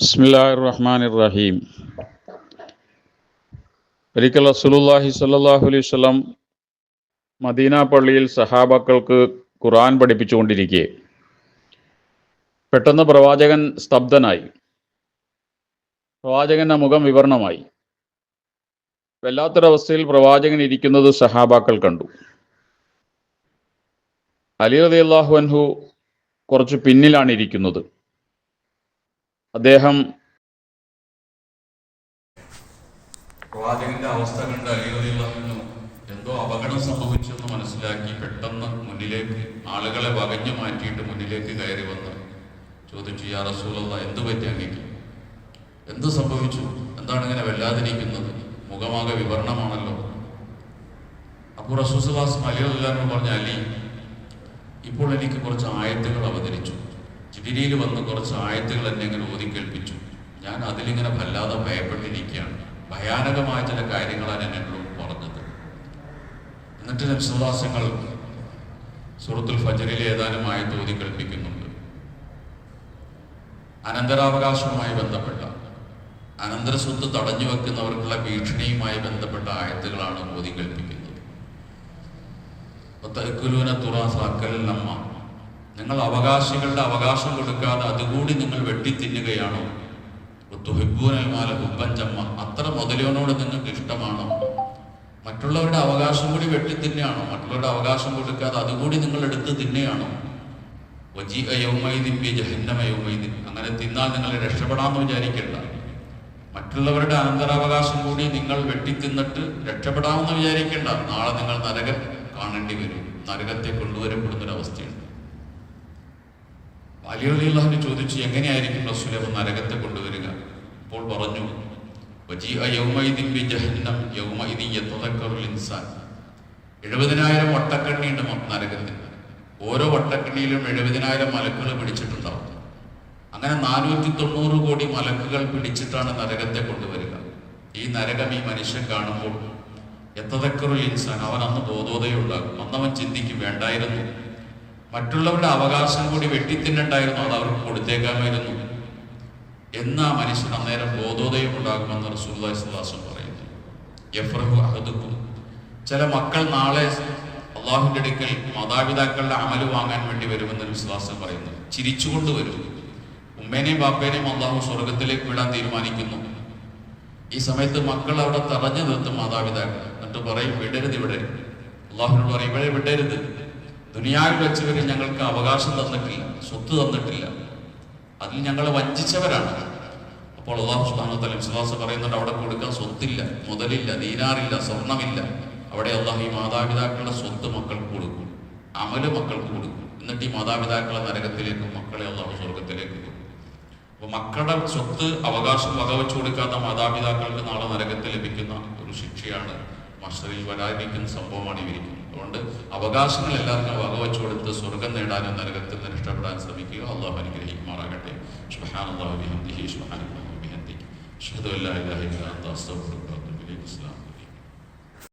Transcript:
ബിസ്മില്ലാഹിർ റഹ്മാനിർ റഹീം ഒരിക്കൽ റസൂലുള്ളാഹി സ്വല്ലല്ലാഹു അലൈഹി വസല്ലം മദീന പള്ളിയിൽ സഹാബാക്കൾക്ക് ഖുർആൻ പഠിപ്പിച്ചുകൊണ്ടിരിക്കെ. പെട്ടെന്ന് പ്രവാചകൻ സ്തബ്ധനായി. പ്രവാചകന്റെ മുഖം വിവരണമായി. വല്ലാത്തൊരവസ്ഥയിൽ പ്രവാചകൻ ഇരിക്കുന്നത് സഹാബാക്കൾ കണ്ടു. അലി റളിയല്ലാഹു അൻഹു കുറച്ച് പിന്നിലാണ് ഇരിക്കുന്നത്. അദ്ദേഹം പ്രവാചകന്റെ അവസ്ഥ കണ്ട് അലികളിന്നു എന്തോ അപകടം സംഭവിച്ചെന്ന് മനസ്സിലാക്കി പെട്ടെന്ന് മുന്നിലേക്ക് ആളുകളെ വകഞ്ഞു മാറ്റിയിട്ട് മുന്നിലേക്ക് കയറി വന്ന്. ചോദിച്ചു യാ റസൂലുള്ള എന്ത് പറ്റി അങ്ങേക്ക്? എന്ത് സംഭവിച്ചു? എന്താണ് ഇങ്ങനെ വല്ലാതിരിക്കുന്നത്? മുഖമാകെ വിവരണമാണല്ലോ. അപ്പോൾ റസൂസുലാസ് അലികളില്ലാന്ന് പറഞ്ഞ അലി ഇപ്പോൾ എനിക്ക് കുറച്ച് ആയത്തുകൾ അവതരിച്ചു. ജിബിരിയിൽ വന്ന് കുറച്ച് ആയത്തുകൾ എന്നെ ഇങ്ങനെ ഓതി കേൾപ്പിച്ചു. ഞാൻ അതിലിങ്ങനെ വല്ലാതെ ഭയപ്പെട്ടിരിക്കുകയാണ്. ഭയാനകമായ ചില കാര്യങ്ങളാണ് എന്നെ എന്നോട് പറഞ്ഞത്. എന്നിട്ട് നബ്സുദാസങ്ങൾ സുഹൃത്തുൽ ഫജറിലെ ഏതാനും ആയത്ത് ഓതി കേൾപ്പിക്കുന്നുണ്ട്. അനന്തരാവകാശവുമായി ബന്ധപ്പെട്ട അനന്തര സ്വത്ത് തടഞ്ഞു വെക്കുന്നവർക്കുള്ള ഭീഷണിയുമായി ബന്ധപ്പെട്ട ആയത്തുകളാണ് ഓതി കേൾപ്പിക്കുന്നത്. തുറ തുറാസാക്കൽ നമ്മ നിങ്ങൾ അവകാശികളുടെ അവകാശം കൊടുക്കാതെ അതുകൂടി നിങ്ങൾ വെട്ടിത്തിന്നുകയാണോ? തുഹിബൂനമാല ഹുബഞ്ചമ്മ അത്ര മുതലോനോട് നിങ്ങൾക്ക് ഇഷ്ടമാണോ? മറ്റുള്ളവരുടെ അവകാശം കൂടി വെട്ടിത്തിന്നെയാണോ മറ്റുള്ളവരുടെ അവകാശം കൊടുക്കാതെ അതുകൂടി നിങ്ങൾ എടുത്ത് തിന്നെയാണോ വജി അയൗമൈദിൻ ബി ജഹന്നമ അങ്ങനെ തിന്നാൽ നിങ്ങൾ രക്ഷപ്പെടാമെന്ന് വിചാരിക്കണ്ട. മറ്റുള്ളവരുടെ അനന്തരാവകാശം കൂടി നിങ്ങൾ വെട്ടിത്തിന്നിട്ട് രക്ഷപ്പെടാമെന്ന് വിചാരിക്കേണ്ട. നാളെ നിങ്ങൾ നരകം കാണേണ്ടി വരും. നരകത്തെ കൊണ്ടുവരപ്പെടുന്നൊരവസ്ഥയുണ്ട് അലിയുള്ളാഹിന് ചോദിച്ചു എങ്ങനെയായിരിക്കും റസൂലെ അപ്പൊ നരകത്തെ കൊണ്ടുവരിക? അപ്പോൾ പറഞ്ഞു എഴുപതിനായിരം വട്ടക്കണ്ണിയുണ്ട് നരകത്തിൽ. ഓരോ വട്ടക്കണ്ണിയിലും എഴുപതിനായിരം മലക്കുകൾ പിടിച്ചിട്ടുണ്ടാവും. അങ്ങനെ നാനൂറ്റി തൊണ്ണൂറ് കോടി മലക്കുകൾ പിടിച്ചിട്ടാണ് നരകത്തെ കൊണ്ടുവരിക. ഈ നരകം ഈ മനുഷ്യൻ കാണുമ്പോൾ എത്തതക്കറുൽ ഇൻസാൻ അവൻ അന്ന് ബോധോദയുണ്ടാകും അന്നവൻ ചിന്തിക്കും വേണ്ടായിരുന്നു. മറ്റുള്ളവരുടെ അവകാശം കൂടി വെട്ടിത്തിന്നുണ്ടായിരുന്നു അത് അവർക്ക് കൊടുത്തേക്കാമായിരുന്നു. എന്നാ മനുഷ്യൻ അന്നേരം ബോധോദയം ഉണ്ടാകുമെന്ന് റസൂല്ലാസ്ലാസം പറയുന്നു. എഫ്രഹു അഹദുക്കും. ചില മക്കൾ നാളെ അള്ളാഹുവിന്റെ അടുക്കൽ മാതാപിതാക്കളുടെ അമൽ വാങ്ങാൻ വേണ്ടി വരുമെന്ന് വിശ്വാസം പറയുന്നു. ചിരിച്ചുകൊണ്ട് വരും. ഉമ്മേനെയും ബാപ്പേനെയും അള്ളാഹു സ്വർഗത്തിലേക്ക് വിടാൻ തീരുമാനിക്കുന്നു. ഈ സമയത്ത് മക്കൾ അവിടെ തടഞ്ഞു നിർത്തും മാതാപിതാക്കൾ. എന്നിട്ട് പറയും വിടരുത് ഇവിടെ. അള്ളാഹുനോട് പറയും ഇവിടെ വിടരുത്. ദുനിയാവിൽ വെച്ചവർ ഞങ്ങൾക്ക് അവകാശം തന്നിട്ടില്ല സ്വത്ത് തന്നിട്ടില്ല. അതിൽ ഞങ്ങളെ വഞ്ചിച്ചവരാണ്. അപ്പോൾ അള്ളാഹു സുബാനു തലം വിശ്വാസ പറയുന്നുണ്ട് അവിടെ കൊടുക്കാൻ സ്വത്തില്ല മുതലില്ല ദീനാറില്ല സ്വർണമില്ല. അവിടെ അള്ളാഹു ഈ മാതാപിതാക്കളുടെ സ്വത്ത് മക്കൾക്ക് കൊടുക്കും അമൽ മക്കൾക്ക് കൊടുക്കും. എന്നിട്ട് ഈ മാതാപിതാക്കളെ നരകത്തിലേക്കും മക്കളെ അള്ളാഹു സ്വർഗത്തിലേക്കും അപ്പൊ മക്കളുടെ സ്വത്ത് അവകാശം വകവെച്ചു കൊടുക്കാത്ത മാതാപിതാക്കൾക്ക് നാളെ നരകത്തിൽ ലഭിക്കുന്ന ഒരു ശിക്ഷയാണ് മഷറിൽ വരാതിരിക്കുന്ന സംഭവമാണ് ഇവരിക്കുന്നത് അതുകൊണ്ട് അവകാശങ്ങൾ എല്ലാവർക്കും വകവെച്ചു കൊടുത്ത് സ്വർഗം നേടാനും നരകത്തിൽ നിന്ന് രക്ഷപ്പെടാൻ ശ്രമിക്കുക. അള്ളാഹു അനുഗ്രഹിക്കുമാറാകട്ടെ. സുബ്ഹാനല്ലാഹി വബിഹംദിഹി സുബ്ഹാനല്ലാഹി വബിഹംദിഹി. അഷ്ഹദു അല്ലാ ഇലാഹ